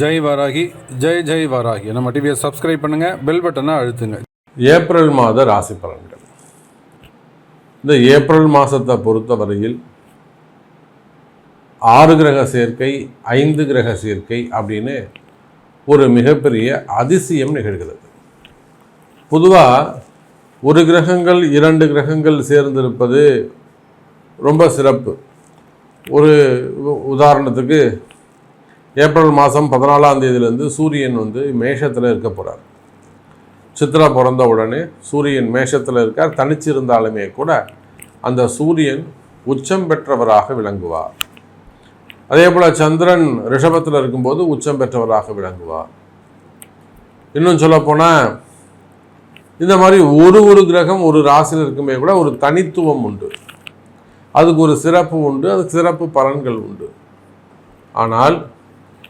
ஜெய் வராகி ஜெய் ஜெய் வராகி. நம்ம டிவியை சப்ஸ்கிரைப் பண்ணுங்க பெல் பட்டனை அழுத்துங்க. ஏப்ரல் மாத ராசி பலன்கள். இந்த ஏப்ரல் மாதத்தை பொறுத்தவரையில் ஆறு கிரக சேர்க்கை ஐந்து கிரக சேர்க்கை அப்படின்னு ஒரு மிகப்பெரிய அதிசயம் நிகழ்கிறது. பொதுவாக ஒரு கிரகங்கள் இரண்டு கிரகங்கள் சேர்ந்திருப்பது ரொம்ப சிறப்பு. ஒரு உதாரணத்துக்கு ஏப்ரல் மாதம் பதினாலாம் தேதியிலேருந்து சூரியன் வந்து மேஷத்தில் இருக்க போகிறார் சித்ரா பிறந்த உடனே சூரியன் மேஷத்தில் இருக்கார். தனிச்சிருந்தாலுமே கூட அந்த சூரியன் உச்சம் பெற்றவராக விளங்குவார். அதே போல் சந்திரன் ரிஷபத்தில் இருக்கும்போது உச்சம் பெற்றவராக விளங்குவார். இன்னும் சொல்லப்போனால் இந்த மாதிரி ஒரு ஒரு கிரகம் ஒரு ராசியில் இருக்குமே கூட ஒரு தனித்துவம் உண்டு. அதுக்கு ஒரு சிறப்பு உண்டு அதுக்கு சிறப்பு பலன்கள் உண்டு. ஆனால்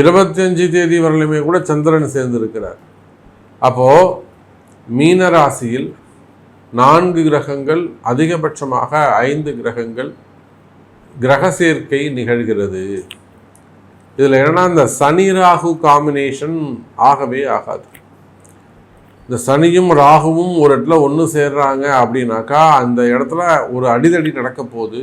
இருபத்தஞ்சு தேதி வரலுமே கூட சந்திரன் சேர்ந்திருக்கிறார். அப்போது மீன ராசியில் நான்கு கிரகங்கள் அதிகபட்சமாக ஐந்து கிரகங்கள் கிரக சேர்க்கை நிகழ்கிறது. இதில் என்னன்னா இந்த சனி ராகு காம்பினேஷன் ஆகவே ஆகாது. இந்த சனியும் ராகுவும் ஒரு இடத்துல ஒன்று சேர்றாங்க அப்படின்னாக்கா அந்த இடத்துல ஒரு அடிதடி நடக்க போகுது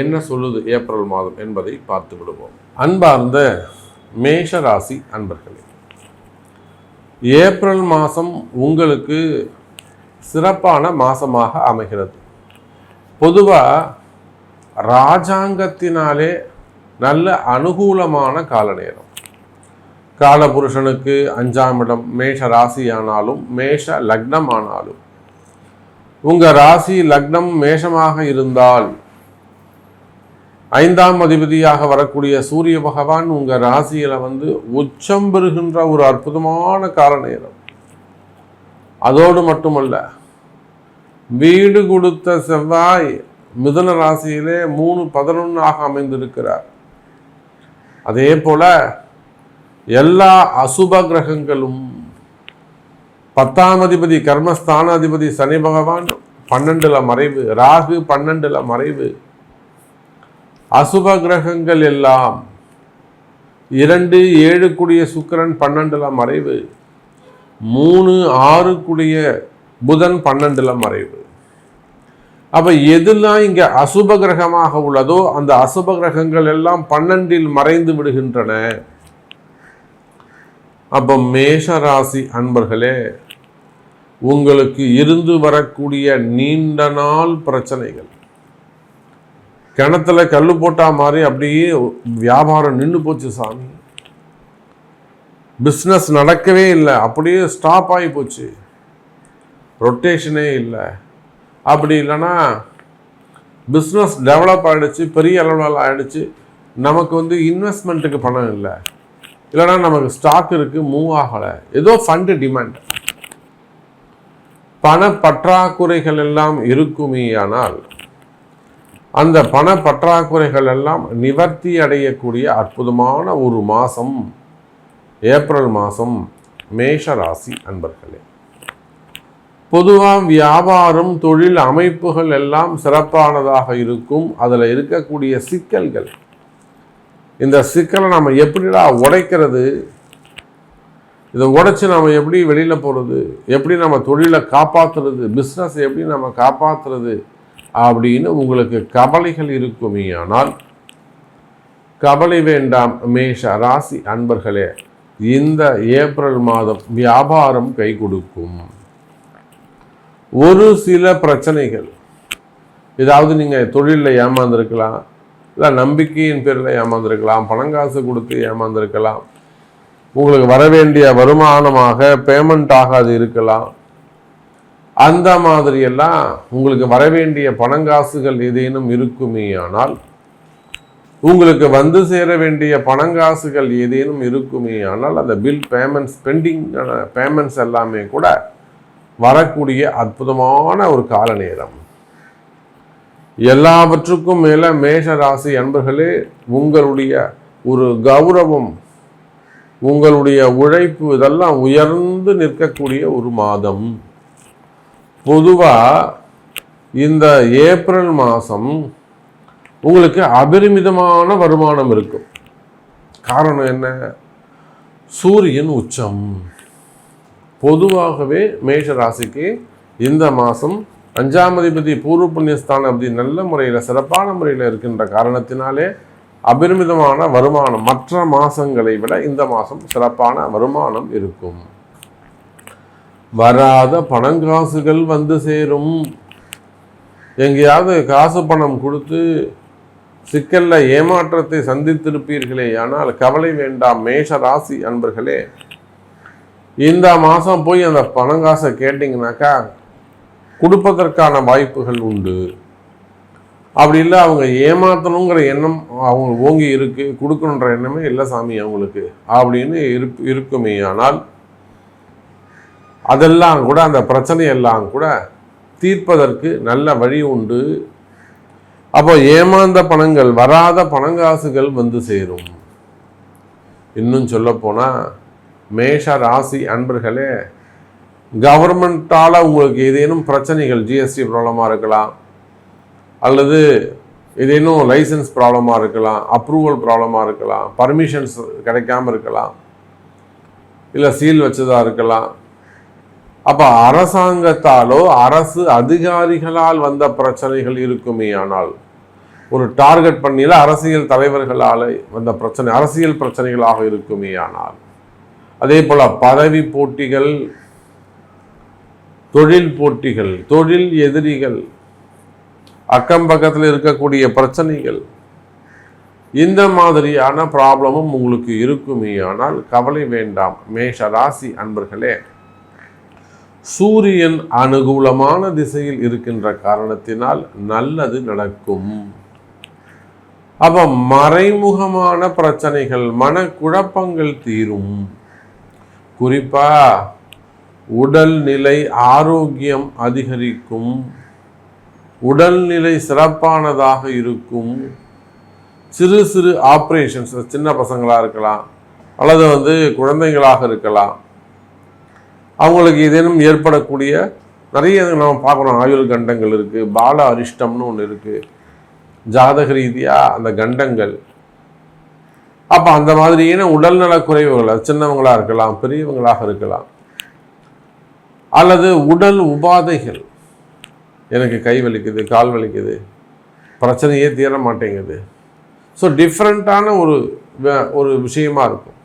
என்ன சொல்லுது ஏப்ரல் மாதம் என்பதை பார்த்து விடுவோம். அன்பார்ந்த மேஷ ராசி அன்பர்களே ஏப்ரல் மாதம் உங்களுக்கு சிறப்பான மாதமாக அமைகிறது. பொதுவாக ராஜாங்கத்தினாலே நல்ல அனுகூலமான கால நேரம். காலபுருஷனுக்கு அஞ்சாம் இடம் மேஷ ராசி ஆனாலும் மேஷ லக்னம் ஆனாலும் உங்கள் ராசி லக்னம் மேஷமாக இருந்தால் ஐந்தாம் அதிபதியாக வரக்கூடிய சூரிய பகவான் உங்கள் ராசியில் வந்து உச்சம் பெறுகின்ற ஒரு அற்புதமான கால நேரம் அதோடு மட்டுமல்ல வீடு கொடுத்த செவ்வாய் மிதுன ராசியிலே மூணு பதினொன்றாக அமைந்திருக்கிறார். அதே போல எல்லா அசுப கிரகங்களும் பத்தாம் அதிபதி கர்மஸ்தானாதிபதி சனி பகவான் பன்னெண்டுல மறைவு ராகு பன்னெண்டுல மறைவு அசுப கிரகங்கள் எல்லாம் இரண்டு ஏழு கூடிய சுக்கிரன் பன்னெண்டுல மறைவு மூணு ஆறு கூடிய புதன் பன்னெண்டுல மறைவு. அப்ப எதெல்லாம் இங்க அசுப கிரகமாக உள்ளதோ அந்த அசுப கிரகங்கள் எல்லாம் பன்னெண்டில் மறைந்து விடுகின்றன. அப்ப மேஷராசி அன்பர்களே உங்களுக்கு இருந்து வரக்கூடிய நீண்ட நாள் பிரச்சனைகள். கிணத்துல கல் போட்டா மாதிரி அப்படியே வியாபாரம் நின்று போச்சு சாமி. பிஸ்னஸ் நடக்கவே இல்லை. அப்படியே ஸ்டாப் ஆகி போச்சு. ரொட்டேஷனே இல்லை. அப்படி இல்லைன்னா பிஸ்னஸ் டெவலப் ஆகிடுச்சு பெரிய அளவில் ஆகிடுச்சு நமக்கு வந்து இன்வெஸ்ட்மெண்ட்டுக்கு பணம் இல்லை. இல்லைன்னா நமக்கு ஸ்டாக் இருக்குது மூவ் ஆகலை. ஏதோ ஃபண்டு டிமாண்ட் பண பற்றாக்குறைகள் எல்லாம் இருக்குமே ஆனால் அந்த பண பற்றாக்குறைகள் எல்லாம் நிவர்த்தி அடையக்கூடிய அற்புதமான ஒரு மாதம் ஏப்ரல் மாதம் மேஷ ராசி அன்பர்களே. பொதுவாக வியாபாரம் தொழில் அமைப்புகள் எல்லாம் சிறப்பானதாக இருக்கும். அதில் இருக்கக்கூடிய சிக்கல்கள். இந்த சிக்கலை நம்ம எப்படிடா உடைக்கிறது? இதை உடைச்சி நம்ம எப்படி வெளியில் போகிறது எப்படி நம்ம தொழிலை காப்பாற்றுறது பிஸ்னஸ் எப்படி நம்ம காப்பாற்றுறது அப்படின்னு உங்களுக்கு கவலைகள் இருக்குமே ஆனால் கவலை வேண்டாம் மேஷ ராசி அன்பர்களே இந்த ஏப்ரல் மாதம் வியாபாரம் கை கொடுக்கும். ஒரு சில பிரச்சனைகள். ஏதாவது நீங்கள் தொழிலில் ஏமாந்துருக்கலாம் இல்லை நம்பிக்கையின் பேரில் ஏமாந்துருக்கலாம் பணங்காசு கொடுத்து ஏமாந்துருக்கலாம் உங்களுக்கு வர வேண்டிய வருமானமாக பேமெண்ட் ஆகாது இருக்கலாம். அந்த மாதிரியெல்லாம் உங்களுக்கு வர வேண்டிய பணங்காசுகள் ஏதேனும் இருக்குமே ஆனால் உங்களுக்கு வந்து சேர வேண்டிய பணங்காசுகள் ஏதேனும் இருக்குமே ஆனால் அந்த பில் பேமெண்ட்ஸ் பெண்டிங் பேமெண்ட்ஸ் எல்லாமே கூட வரக்கூடிய அற்புதமான ஒரு கால நேரம். எல்லாவற்றுக்கும் மேலே மேஷ ராசி அன்பர்களே உங்களுடைய ஒரு கௌரவம் உங்களுடைய உழைப்பு இதெல்லாம் உயர்ந்து நிற்கக்கூடிய ஒரு மாதம். பொதுவாக இந்த ஏப்ரல் மாதம் உங்களுக்கு அபரிமிதமான வருமானம் இருக்கும். காரணம் என்ன? சூரியன் உச்சம். பொதுவாகவே மேஷ ராசிக்கு இந்த மாதம் அஞ்சாம் அதிபதி பூர்வ புண்ணியஸ்தானம் அப்படி நல்ல முறையில் சிறப்பான முறையில் இருக்கின்ற காரணத்தினாலே அபரிமிதமான வருமானம். மற்ற மாதங்களை விட இந்த மாதம் சிறப்பான வருமானம் இருக்கும். வராத பணங்காசுகள் வந்து சேரும். எங்கேயாவது காசு பணம் கொடுத்து சிக்கல்ல ஏமாற்றத்தை சந்தித்திருப்பீர்களே. ஆனால் கவலை வேண்டாம் மேஷ ராசி அன்பர்களே. இந்த மாதம் போய் அந்த பணங்காசை கேட்டிங்கனாக்கா கொடுப்பதற்கான வாய்ப்புகள் உண்டு. அப்படி இல்லை அவங்க ஏமாற்றணுங்கிற எண்ணம் அவங்க ஓங்கி இருக்கு கொடுக்கணுன்ற எண்ணமே இல்லை சாமி அவங்களுக்கு. அப்படின்னு இருப் இருக்குமே. ஆனால் அதெல்லாம் கூட அந்த பிரச்சனையெல்லாம் கூட தீர்ப்பதற்கு நல்ல வழி உண்டு. அப்போ ஏமாந்த பணங்கள் வராத பணங்காசுகள் வந்து சேரும். இன்னும் சொல்லப்போனால் மேஷ ராசி அன்பர்களே கவர்மெண்ட்டால் உங்களுக்கு ஏதேனும் பிரச்சனைகள் ஜிஎஸ்டி ப்ராப்ளமாக இருக்கலாம் அல்லது ஏதேனும் லைசன்ஸ் ப்ராப்ளமாக இருக்கலாம் அப்ரூவல் ப்ராப்ளமாக இருக்கலாம் பர்மிஷன்ஸ் கிடைக்காம இருக்கலாம் இல்லை சீல் வச்சதாக இருக்கலாம் அப்போ அரசாங்கத்தாலோ அரசு அதிகாரிகளால் வந்த பிரச்சனைகள் இருக்குமே ஆனால் ஒரு டார்கெட் பண்ணியில் அரசியல் தலைவர்களால் வந்த பிரச்சனை அரசியல் பிரச்சனைகளாக இருக்குமே ஆனால். அதே போல பதவி போட்டிகள் தொழில் போட்டிகள் தொழில் எதிரிகள் அக்கம் பக்கத்தில் இருக்கக்கூடிய பிரச்சனைகள் இந்த மாதிரியான ப்ராப்ளமும் உங்களுக்கு இருக்குமே ஆனால் கவலை வேண்டாம். மேஷ ராசி அன்பர்களே சூரியன் அனுகூலமான திசையில் இருக்கின்ற காரணத்தினால் நல்லது நடக்கும். அப்ப மறைமுகமான பிரச்சனைகள் மனக்குழப்பங்கள் தீரும். குறிப்பா உடல்நிலை ஆரோக்கியம் அதிகரிக்கும். உடல்நிலை சிறப்பானதாக இருக்கும். சிறு சிறு ஆப்ரேஷன்ஸ் சின்ன பசங்களாக இருக்கலாம் அல்லது வந்து குழந்தைங்களாக இருக்கலாம். அவங்களுக்கு ஏதேனும் ஏற்படக்கூடிய நிறைய நம்ம பார்க்குறோம் ஆயுள் கண்டங்கள் இருக்குது பால அரிஷ்டம்னு ஒன்று இருக்குது ஜாதக ரீதியாக அந்த கண்டங்கள். அப்போ அந்த மாதிரியான உடல்நல குறைவுகள் சின்னவங்களாக இருக்கலாம் பெரியவங்களாக இருக்கலாம். அல்லது உடல் உபாதைகள். எனக்கு கை வலிக்குது கால் வலிக்குது பிரச்சனையே தீர மாட்டேங்குது. ஸோ டிஃப்ரெண்ட்டான ஒரு ஒரு விஷயமா இருக்கும்.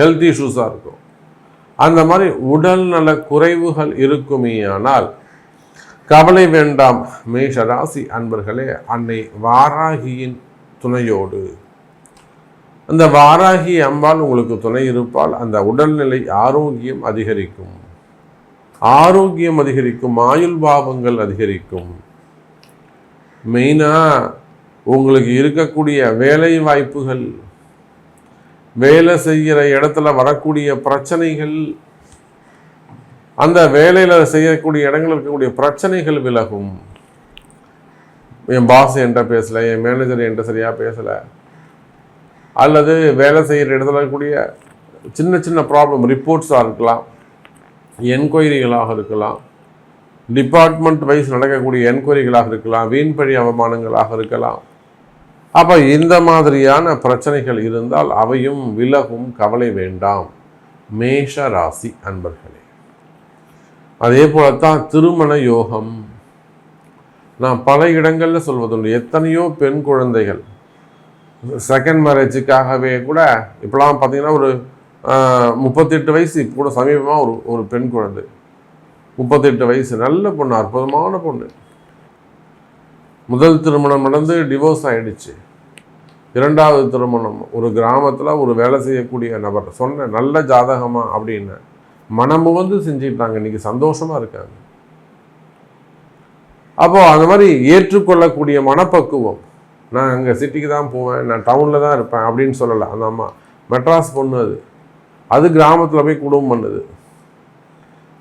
ஹெல்த் இஷ்யூஸாக இருக்கும். அந்த மாதிரி உடல் நல குறைவுகள் இருக்குமே ஆனால் கவலை வேண்டாம். மேஷ ராசி அன்பர்களே அன்னை வாராகியின் துணையோடு. அந்த வாராகி அம்பாள் உங்களுக்கு துணை இருப்பால் அந்த உடல்நிலை ஆரோக்கியம் அதிகரிக்கும். ஆரோக்கியம் அதிகரிக்கும் ஆயுள் பாவங்கள் அதிகரிக்கும். மெயினாக உங்களுக்கு இருக்கக்கூடிய வேலை வாய்ப்புகள் வேலை செய்கிற இடத்துல வரக்கூடிய பிரச்சனைகள் அந்த வேலையில் செய்யக்கூடிய இடங்களில் இருக்கக்கூடிய பிரச்சனைகள் விலகும். என் பாஸ் என்கிட்ட பேசலை என் மேனேஜர் என்கிட்ட சரியாக பேசலை. அல்லது வேலை செய்கிற இடத்துல இருக்கக்கூடிய சின்ன சின்ன ப்ராப்ளம் ரிப்போர்ட்ஸாக இருக்கலாம் என்கொயரிகளாக இருக்கலாம் டிபார்ட்மெண்ட் வைஸ் நடக்கக்கூடிய என்கொயரிகளாக இருக்கலாம் வீண்பழி அவமானங்களாக இருக்கலாம். அப்போ இந்த மாதிரியான பிரச்சனைகள் இருந்தால் அவையும் விலகும் கவலை வேண்டாம். மேஷ ராசி அன்பர்களே அதே போலத்தான் திருமண யோகம். நான் பல இடங்களில் சொல்வதுண்டு. எத்தனையோ பெண் குழந்தைகள் செகண்ட் மேரேஜுக்காகவே கூட இப்போலாம் பார்த்தீங்கன்னா ஒரு முப்பத்தெட்டு வயசு இப்போ கூட சமீபமாக ஒரு ஒரு பெண் குழந்தை. முப்பத்தெட்டு வயசு நல்ல பொண்ணு அற்புதமான பொண்ணு. முதல் திருமணம் நடந்து டிவோர்ஸ் ஆகிடுச்சு இரண்டாவது திருமணம் ஒரு கிராமத்தில் ஒரு வேலை செய்யக்கூடிய நபர் சொன்ன நல்ல ஜாதகமாக அப்படின்னு மனமு வந்து செஞ்சுக்கிட்டாங்க. இன்றைக்கி சந்தோஷமாக இருக்காங்க. அப்போது அந்த மாதிரி ஏற்றுக்கொள்ளக்கூடிய மனப்பக்குவம் நான் அங்கே சிட்டிக்கு தான் போவேன் நான் டவுனில் தான் இருப்பேன் அப்படின்னு சொல்லலை. அந்த அம்மா மெட்ராஸ் பொண்ணு அது. அது கிராமத்தில் போய் குடும்பம் பண்ணுது.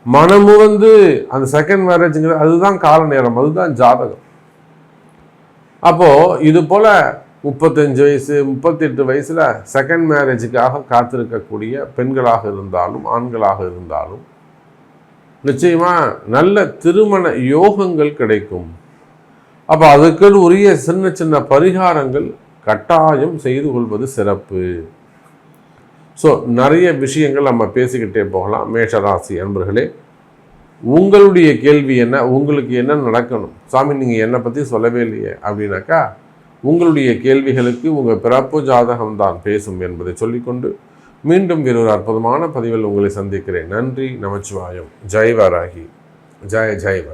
மனமு வந்து அந்த செகண்ட் மேரேஜுங்கிறது அதுதான் கால நேரம் அதுதான் ஜாதகம். அப்போது இது போல் முப்பத்தஞ்சு வயசு முப்பத்தெட்டு வயசில் செகண்ட் மேரேஜுக்காக காத்திருக்கக்கூடிய பெண்களாக இருந்தாலும் ஆண்களாக இருந்தாலும் நிச்சயமாக நல்ல திருமண யோகங்கள் கிடைக்கும். அப்போ அதுக்குன்னு உரிய சின்ன சின்ன பரிகாரங்கள் கட்டாயம் செய்து கொள்வது சிறப்பு. ஸோ நிறைய விஷயங்கள் நம்ம பேசிக்கிட்டே போகலாம். மேஷராசி அன்பர்களே உங்களுடைய கேள்வி என்ன? உங்களுக்கு என்ன நடக்கணும்? சாமி நீங்கள் என்னை பற்றி சொல்லவே இல்லையே அப்படின்னாக்கா உங்களுடைய கேள்விகளுக்கு உங்கள் பிறப்பு ஜாதகம் தான் பேசும் என்பதை சொல்லிக்கொண்டு மீண்டும் வேறொரு அற்புதமான பதிவில் உங்களை சந்திக்கிறேன். நன்றி நமச்சிவாயம். ஜெய்வராகி. ஜெய ஜெய்